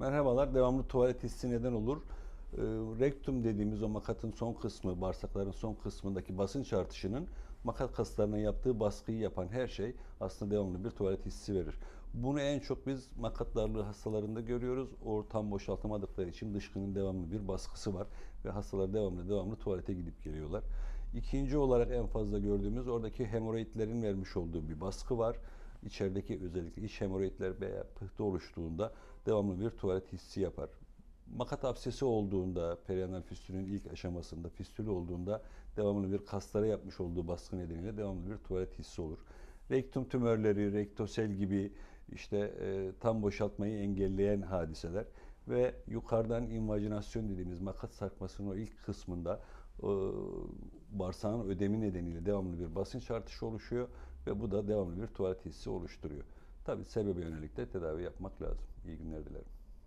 Merhabalar. Devamlı tuvalet hissi neden olur? Ee, rektum dediğimiz o makatın son kısmı, bağırsakların son kısmındaki basınç artışının makat kaslarına yaptığı baskıyı yapan her şey aslında devamlı bir tuvalet hissi verir. Bunu en çok biz makat darlığı hastalarında görüyoruz. Ortam boşaltamadıkları için dışkının devamlı bir baskısı var ve hastalar devamlı devamlı tuvalete gidip geliyorlar. İkinci olarak en fazla gördüğümüz oradaki hemoroidlerin vermiş olduğu bir baskı var. İçerideki özellikle iç hemoroidler veya pıhtı oluştuğunda devamlı bir tuvalet hissi yapar. Makat absesi olduğunda, perianal fistülün ilk aşamasında fistülü olduğunda devamlı bir kaslara yapmış olduğu baskı nedeniyle devamlı bir tuvalet hissi olur. Rektum tümörleri, rektosel gibi işte e, tam boşaltmayı engelleyen hadiseler ve yukarıdan invajinasyon dediğimiz makat sarkmasının o ilk kısmında e, bağırsağın ödemi nedeniyle devamlı bir basınç artışı oluşuyor ve bu da devamlı bir tuvalet hissi oluşturuyor. Tabi sebebe yönelik de tedavi yapmak lazım. İyi günler dilerim.